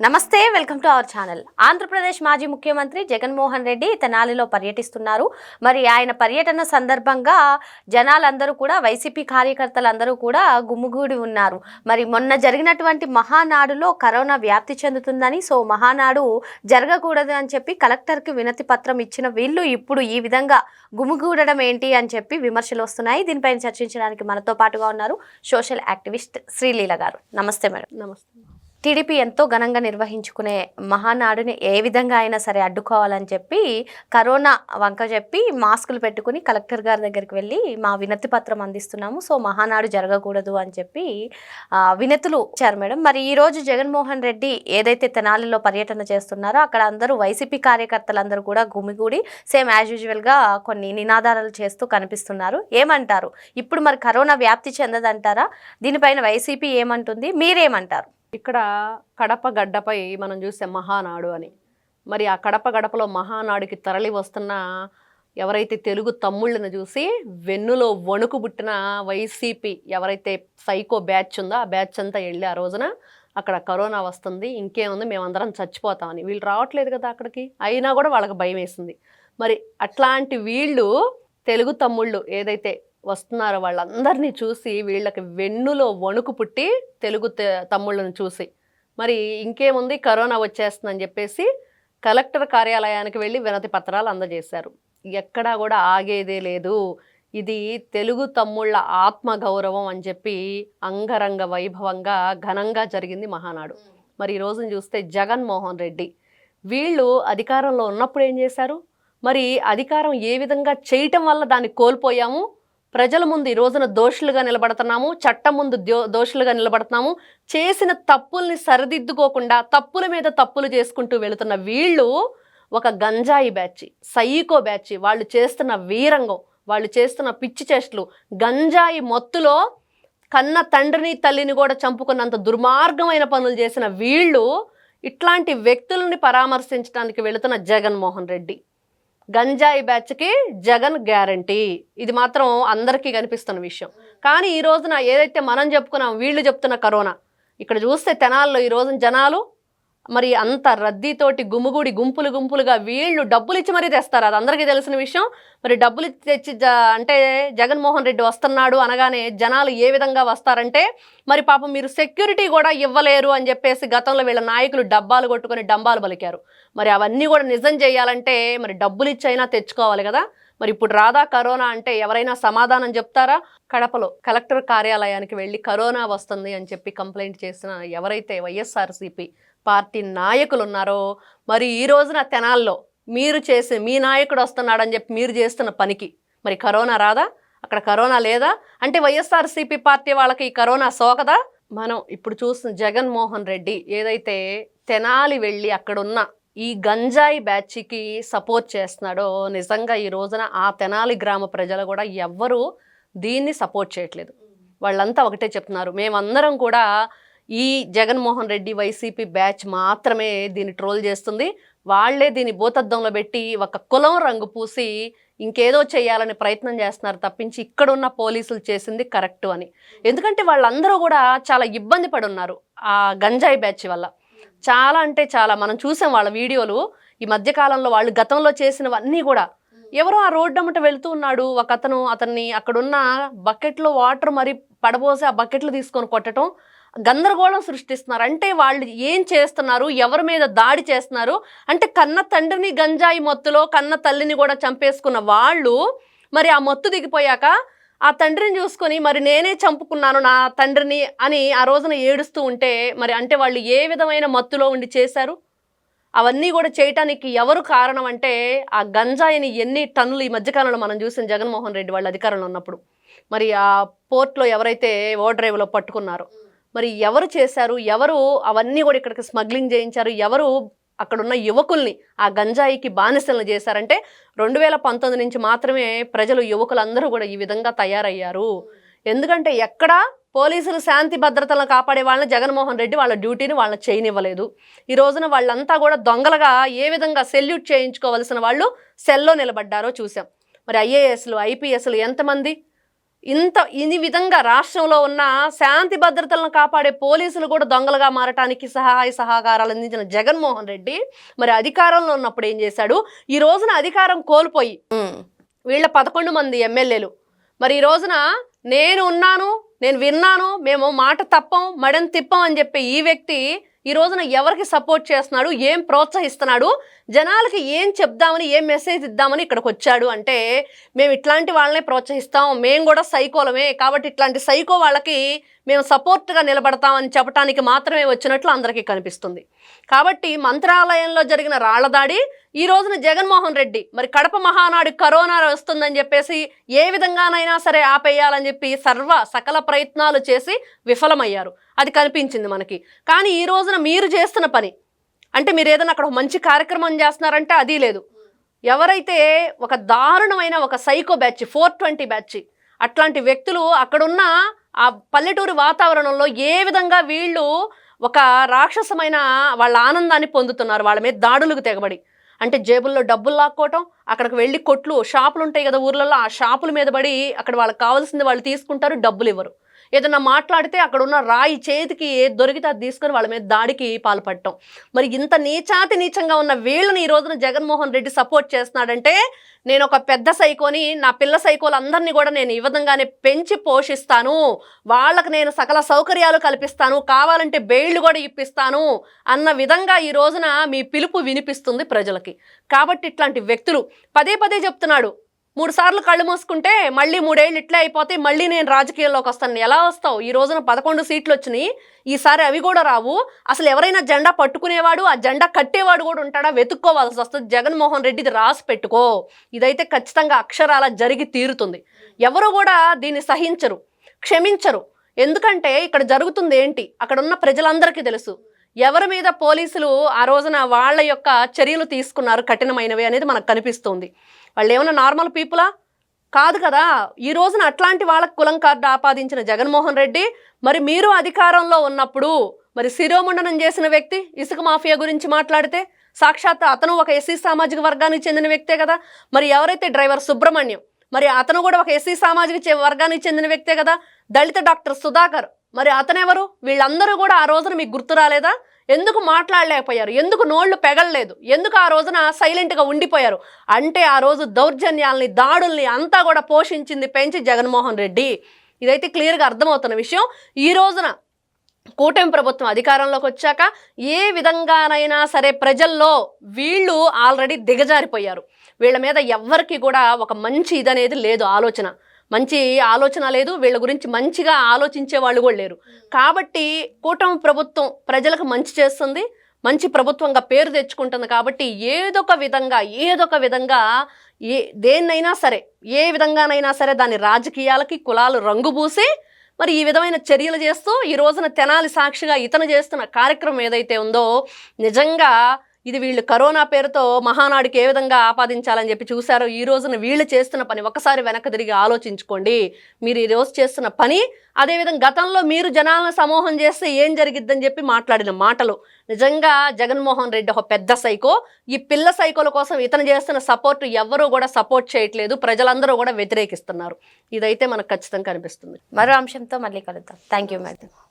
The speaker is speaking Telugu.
నమస్తే welcome to our channel. Andhra Pradesh మాజీ ముఖ్యమంత్రి జగన్మోహన్ రెడ్డి తెనాలిలో పర్యటిస్తున్నారు. మరి ఆయన పర్యటన సందర్భంగా జనాలందరూ కూడా వైసీపీ కార్యకర్తలందరూ కూడా గుమ్ముగూడి ఉన్నారు. మరి మొన్న జరిగినటువంటి మహానాడులో కరోనా వ్యాప్తి చెందుతుందని సో మహానాడు జరగకూడదు అని చెప్పి కలెక్టర్కి వినతి పత్రం ఇచ్చిన వీళ్ళు ఇప్పుడు ఈ విధంగా గుమిగూడడం ఏంటి అని చెప్పి విమర్శలు వస్తున్నాయి. దీనిపైన చర్చించడానికి మనతో పాటుగా ఉన్నారు సోషల్ యాక్టివిస్ట్ శ్రీలీల గారు. నమస్తే మేడం. నమస్తే. టీడీపీ ఎంతో ఘనంగా నిర్వహించుకునే మహానాడుని ఏ విధంగా అయినా సరే అడ్డుకోవాలని చెప్పి కరోనా వంక చెప్పి మాస్కులు పెట్టుకుని కలెక్టర్ గారి దగ్గరికి వెళ్ళి మా వినతి పత్రం అందిస్తున్నాము. సో మహానాడు జరగకూడదు అని చెప్పి వినతులు ఇచ్చారు మేడం. మరి ఈరోజు జగన్మోహన్ రెడ్డి ఏదైతే తెనాలిలో పర్యటన చేస్తున్నారో అక్కడ అందరూ వైసీపీ కార్యకర్తలందరూ కూడా గుమిగూడి సేమ్ యాజ్ యూజువల్గా కొన్ని నినాదాలు చేస్తూ కనిపిస్తున్నారు. ఏమంటారు? ఇప్పుడు మరి కరోనా వ్యాప్తి చెందదంటారా? దీనిపైన వైసీపీ ఏమంటుంది? మీరేమంటారు? ఇక్కడ కడప గడ్డపై మనం చూసే మహానాడు అని. మరి ఆ కడప గడపలో మహానాడుకి తరలి వస్తున్న ఎవరైతే తెలుగు తమ్ముళ్ళని చూసి వెన్నులో వణుకు పుట్టిన వైసీపీ ఎవరైతే సైకో బ్యాచ్ ఉందో ఆ బ్యాచ్ అంతా వెళ్ళి ఆ రోజున అక్కడ కరోనా వస్తుంది ఇంకేముంది మేమందరం చచ్చిపోతామని వీళ్ళు రావట్లేదు కదా అక్కడికి. అయినా కూడా వాళ్ళకి భయం వేసింది. మరి అట్లాంటి వీళ్ళు తెలుగు తమ్ముళ్ళు ఏదైతే వస్తున్నారు వాళ్ళందరినీ చూసి వీళ్ళకి వెన్నులో వణుకు పుట్టి తెలుగు తమ్ముళ్ళని చూసి. మరి ఇంకేముంది? కరోనా వచ్చేస్తుందని చెప్పేసి కలెక్టర్ కార్యాలయానికి వెళ్ళి వినతి పత్రాలు అందజేశారు. ఎక్కడా కూడా ఆగేదే లేదు. ఇది తెలుగు తమ్ముళ్ళ ఆత్మగౌరవం అని చెప్పి అంగరంగ వైభవంగా ఘనంగా జరిగింది మహానాడు. మరి ఈ రోజున చూస్తే జగన్మోహన్ రెడ్డి. వీళ్ళు అధికారంలో ఉన్నప్పుడు ఏం చేశారు? మరి అధికారం ఏ విధంగా చేయటం వల్ల దాన్ని కోల్పోయాము? ప్రజల ముందు ఈ రోజున దోషులుగా నిలబడుతున్నాము చట్టం ముందు దో దోషులుగా నిలబడుతున్నాము. చేసిన తప్పుల్ని సరిదిద్దుకోకుండా తప్పుల మీద తప్పులు చేసుకుంటూ వెళుతున్న వీళ్ళు ఒక గంజాయి బ్యాచ్ సైకో బ్యాచ్. వాళ్ళు చేస్తున్న వీరంగం వాళ్ళు చేస్తున్న పిచ్చి చేష్టలు గంజాయి మొత్తులో కన్న తండ్రిని తల్లిని కూడా చంపుకున్నంత దుర్మార్గమైన పనులు చేసిన వీళ్ళు ఇట్లాంటి వ్యక్తులని పరామర్శించడానికి వెళుతున్న జగన్మోహన్ రెడ్డి. గంజాయి బ్యాచ్కి జగన్ గ్యారంటీ. ఇది మాత్రం అందరికీ కనిపిస్తున్న విషయం. కానీ ఈ రోజున ఏదైతే మనం చెప్పుకున్నాం వీళ్ళు చెప్తున్న కరోనా. ఇక్కడ చూస్తే తెనాల్లో ఈ రోజున జనాలు మరి అంత రద్దీతోటి గుమ్ముగూడి గుంపులు గుంపులుగా వీళ్ళు డబ్బులు ఇచ్చి మరీ తెస్తారు. అది అందరికీ తెలిసిన విషయం. మరి డబ్బులు తెచ్చి జ- అంటే జగన్మోహన్ రెడ్డి వస్తున్నాడు అనగానే జనాలు ఏ విధంగా వస్తారంటే మరి పాపం మీరు సెక్యూరిటీ కూడా ఇవ్వలేరు అని చెప్పేసి గతంలో వీళ్ళ నాయకులు డబ్బాలు కొట్టుకొని డంబాలు పలికారు. మరి అవన్నీ కూడా నిజం చేయాలంటే మరి డబ్బులు ఇచ్చైనా తెచ్చుకోవాలి కదా. మరి ఇప్పుడు రాదా కరోనా అంటే ఎవరైనా సమాధానం చెప్తారా? కడపలో కలెక్టర్ కార్యాలయానికి వెళ్ళి కరోనా వస్తుంది అని చెప్పి కంప్లైంట్ చేసిన ఎవరైతే వైఎస్ఆర్సీపీ పార్టీ నాయకులు ఉన్నారో మరి ఈ రోజున తెనాల్లో మీరు చేసే మీ నాయకుడు వస్తున్నాడని చెప్పి మీరు చేస్తున్న పనికి మరి కరోనా రాదా? అక్కడ కరోనా లేదా? అంటే వైఎస్ఆర్సీపీ పార్టీ వాళ్ళకి ఈ కరోనా సోకదా? మనం ఇప్పుడు చూసిన జగన్మోహన్ రెడ్డి ఏదైతే తెనాలి వెళ్ళి అక్కడున్న ఈ గంజాయి బ్యాచ్కి సపోర్ట్ చేస్తున్నాడో నిజంగా ఈ రోజున ఆ తెనాలి గ్రామ ప్రజలు కూడా ఎవ్వరూ దీన్ని సపోర్ట్ చేయట్లేదు. వాళ్ళంతా ఒకటే చెప్తున్నారు. మేమందరం కూడా ఈ జగన్మోహన్ రెడ్డి వైసీపీ బ్యాచ్ మాత్రమే దీన్ని ట్రోల్ చేస్తుంది. వాళ్ళే దీన్ని భూతద్దంలో పెట్టి ఒక కులం రంగు పూసి ఇంకేదో చేయాలని ప్రయత్నం చేస్తున్నారు తప్పించి ఇక్కడున్న పోలీసులు చేసింది కరెక్ట్ అని. ఎందుకంటే వాళ్ళందరూ కూడా చాలా ఇబ్బంది పడున్నారు ఆ గంజాయి బ్యాచ్ వల్ల. చాలా అంటే చాలా. మనం చూసాం వాళ్ళ వీడియోలు. ఈ మధ్యకాలంలో వాళ్ళు గతంలో చేసినవన్నీ కూడా. ఎవరో ఆ రోడ్డు అమ్మట వెళ్తూ ఉన్నాడు. ఒక అతను అతన్ని అక్కడున్న బకెట్లో వాటర్ మరి పడబోసి ఆ బకెట్లు తీసుకొని కొట్టడం గందరగోళం సృష్టిస్తున్నారు. అంటే వాళ్ళు ఏం చేస్తున్నారు? ఎవరి మీద దాడి చేస్తున్నారు? అంటే కన్న తండ్రిని గంజాయి మత్తులో కన్న తల్లిని కూడా చంపేసుకున్న వాళ్ళు మరి ఆ మత్తు దిగిపోయాక ఆ తండ్రిని చూసుకొని మరి నేనే చంపుకున్నాను నా తండ్రిని అని ఆ రోజున ఏడుస్తూ ఉంటే మరి అంటే వాళ్ళు ఏ విధమైన మత్తులో ఉండి చేశారు? అవన్నీ కూడా చేయటానికి ఎవరు కారణం అంటే ఆ గంజాయిని ఎన్ని టన్నులు ఈ మధ్యకాలంలో మనం చూసిన జగన్మోహన్ రెడ్డి వాళ్ళ అధికారంలో ఉన్నప్పుడు. మరి ఆ పోర్ట్లో ఎవరైతే ఓ డ్రైవ్లో పట్టుకున్నారో. మరి ఎవరు చేశారు? ఎవరు అవన్నీ కూడా ఇక్కడికి స్మగ్లింగ్ చేయించారు? ఎవరు అక్కడున్న యువకుల్ని ఆ గంజాయికి బానిసలను చేశారంటే రెండు వేల పంతొమ్మిది నుంచి మాత్రమే ప్రజలు యువకులందరూ కూడా ఈ విధంగా తయారయ్యారు. ఎందుకంటే ఎక్కడా పోలీసులు శాంతి భద్రతలను కాపాడే వాళ్ళని జగన్మోహన్ రెడ్డి వాళ్ళ డ్యూటీని వాళ్ళని చేయనివ్వలేదు. ఈ రోజున వాళ్ళంతా కూడా దొంగలుగా ఏ విధంగా సెల్యూట్ చేయించుకోవలసిన వాళ్ళు సెల్లో నిలబడ్డారో చూసాం మరి ఐఏఎస్లు ఐపీఎస్లు ఎంతమంది? ఇంత ఈ విధంగా రాష్ట్రంలో ఉన్న శాంతి భద్రతలను కాపాడే పోలీసులు కూడా దొంగలుగా మారటానికి సహాయ సహకారాలు అందించిన జగన్మోహన్ రెడ్డి మరి అధికారంలో ఉన్నప్పుడు ఏం చేశాడు ఈ రోజున అధికారం కోల్పోయి. వీళ్ళ పదకొండు మంది ఎమ్మెల్యేలు మరి ఈ రోజున నేను ఉన్నాను నేను విన్నాను మేము మాట తప్పం మడని తిప్పం అని చెప్పి ఈ వ్యక్తి ఈ రోజున ఎవరికి సపోర్ట్ చేస్తున్నాడు? ఏం ప్రోత్సహిస్తున్నాడు? జనాలకి ఏం చెప్దామని ఏం మెసేజ్ ఇద్దామని ఇక్కడికి వచ్చాడు అంటే మేము ఇట్లాంటి వాళ్ళనే ప్రోత్సహిస్తాం మేము కూడా సైకోలమే. కాబట్టి ఇట్లాంటి సైకో వాళ్ళకి మేము సపోర్ట్గా నిలబడతామని చెప్పడానికి మాత్రమే వచ్చినట్లు అందరికీ కనిపిస్తుంది. కాబట్టి మంత్రాలయంలో జరిగిన రాళ్ళదాడి ఈ రోజున జగన్మోహన్ రెడ్డి మరి కడప మహానాడు కరోనా వస్తుందని చెప్పేసి ఏ విధంగానైనా సరే ఆపేయాలని చెప్పి సర్వ సకల ప్రయత్నాలు చేసి విఫలమయ్యారు. అది కనిపించింది మనకి. కానీ ఈ రోజున మీరు చేస్తున్న పని అంటే మీరు ఏదైనా అక్కడ మంచి కార్యక్రమం చేస్తున్నారంటే అది లేదు. ఎవరైతే ఒక దారుణమైన ఒక psycho batch four twenty batch అట్లాంటి వ్యక్తులు అక్కడున్న ఆ పల్లెటూరు వాతావరణంలో ఏ విధంగా వీళ్ళు ఒక రాక్షసమైన వాళ్ళ ఆనందాన్ని పొందుతున్నారు? వాళ్ళ మీద దాడులకు తెగబడి. అంటే జేబుల్లో డబ్బులు లాక్కోవటం అక్కడికి వెళ్ళి కొట్లు షాపులు ఉంటాయి కదా ఊర్లలో ఆ షాపుల మీద పడి అక్కడ వాళ్ళకి కావాల్సింది వాళ్ళు తీసుకుంటారు డబ్బులు ఇవ్వరు ఏదన్నా మాట్లాడితే అక్కడ ఉన్న రాయి చేతికి దొరికితే అది తీసుకొని వాళ్ళ మీద దాడికి పాల్పడటం. మరి ఇంత నీచాతి నీచంగా ఉన్న వీళ్ళని ఈ రోజున జగన్మోహన్ రెడ్డి సపోర్ట్ చేస్తున్నాడంటే నేను ఒక పెద్ద సైకోని నా పిల్ల సైకోలందరినీ కూడా నేను ఈ విధంగానే పెంచి పోషిస్తాను. వాళ్ళకు నేను సకల సౌకర్యాలు కల్పిస్తాను. కావాలంటే బెయిళ్ళు కూడా ఇప్పిస్తాను అన్న విధంగా ఈ రోజున మీ పిలుపు వినిపిస్తుంది ప్రజలకి. కాబట్టి ఇట్లాంటి వ్యక్తులు పదే పదే చెప్తున్నాడు. మూడు సార్లు కళ్ళు మూసుకుంటే మళ్ళీ మూడేళ్ళు ఇట్లే అయిపోతే మళ్ళీ నేను రాజకీయాల్లోకి వస్తాను ఎలా వస్తావు? ఈ రోజున పదకొండు సీట్లు వచ్చినాయి. ఈసారి అవి కూడా రావు. అసలు ఎవరైనా జెండా పట్టుకునేవాడు ఆ జెండా కట్టేవాడు కూడా ఉంటాడా? వెతుక్కోవాల్సి వస్తుంది. జగన్మోహన్ రెడ్డిది రాసి పెట్టుకో. ఇదైతే ఖచ్చితంగా అక్షరాల జరిగి తీరుతుంది. ఎవరు కూడా దీన్ని సహించరు క్షమించరు. ఎందుకంటే ఇక్కడ జరుగుతుంది ఏంటి? అక్కడ ఉన్న ప్రజలందరికీ తెలుసు. ఎవరి మీద పోలీసులు ఆ రోజున వాళ్ళ యొక్క చర్యలు తీసుకున్నారు కఠినమైనవి అనేది మనకు కనిపిస్తుంది. వాళ్ళు ఏమైనా నార్మల్ పీపులా? కాదు కదా. ఈ రోజున అట్లాంటి వాళ్ళకు కులం కార్డు ఆపాదించిన జగన్మోహన్ రెడ్డి మరి మీరు అధికారంలో ఉన్నప్పుడు మరి శిరోముండనం చేసిన వ్యక్తి ఇసుక మాఫియా గురించి మాట్లాడితే సాక్షాత్ అతను ఒక ఎస్సీ సామాజిక వర్గానికి చెందిన వ్యక్తే కదా. మరి ఎవరైతే డ్రైవర్ సుబ్రహ్మణ్యం మరి అతను కూడా ఒక ఎస్సీ సామాజిక చె- వర్గానికి చెందిన వ్యక్తే కదా. దళిత డాక్టర్ సుధాకర్. మరి అతనెవరు? వీళ్ళందరూ కూడా ఆ రోజున మీకు గుర్తు రాలేదా? ఎందుకు మాట్లాడలేకపోయారు? ఎందుకు నోళ్ళు పెగలలేదు? ఎందుకు ఆ రోజున సైలెంట్గా ఉండిపోయారు? అంటే ఆ రోజు దౌర్జన్యాల్ని దాడుల్ని అంతా కూడా పోషించింది పెంచి జగన్మోహన్ రెడ్డి. ఇదైతే క్లియర్గా అర్థమవుతున్న విషయం. ఈ రోజున కూటమి ప్రభుత్వం అధికారంలోకి వచ్చాక ఏ విధంగానైనా సరే ప్రజల్లో వీళ్ళు ఆల్రెడీ దిగజారిపోయారు. వీళ్ళ మీద ఎవ్వరికి కూడా ఒక మంచి ఇదనేది లేదు ఆలోచన. మంచి ఆలోచన లేదు వీళ్ళ గురించి మంచిగా ఆలోచించే వాళ్ళు కూడా లేరు. కాబట్టి కూటమి ప్రభుత్వం ప్రజలకు మంచి చేస్తుంది మంచి ప్రభుత్వంగా పేరు తెచ్చుకుంటుంది కాబట్టి ఏదొక విధంగా ఏదొక విధంగా ఏ దేన్నైనా సరే ఏ విధంగానైనా సరే దాని రాజకీయాలకి కులాలు రంగుపూసి మరి ఈ విధమైన చర్యలు చేస్తూ ఈ రోజున తెనాలి సాక్షిగా ఇతను చేస్తున్న కార్యక్రమం ఏదైతే ఉందో నిజంగా ఇది వీళ్ళు కరోనా పేరుతో మహానాడికి ఏ విధంగా ఆపాదించాలని చెప్పి చూశారో ఈ రోజున వీళ్ళు చేస్తున్న పని ఒకసారి వెనక్కి తిరిగి ఆలోచించుకోండి. మీరు ఈ రోజు చేస్తున్న పని అదేవిధంగా గతంలో మీరు జనాలను సమూహం చేస్తే ఏం జరిగిద్దని చెప్పి మాట్లాడిన మాటలు. నిజంగా జగన్మోహన్ రెడ్డి ఒక పెద్ద సైకో. ఈ పిల్ల సైకోల కోసం ఇతను చేస్తున్న సపోర్ట్ ఎవ్వరూ కూడా సపోర్ట్ చేయట్లేదు. ప్రజలందరూ కూడా వ్యతిరేకిస్తున్నారు. ఇదైతే మనకు ఖచ్చితంగా కనిపిస్తుంది. మరో అంశంతో మళ్ళీ కలుద్దాం. Thank you madam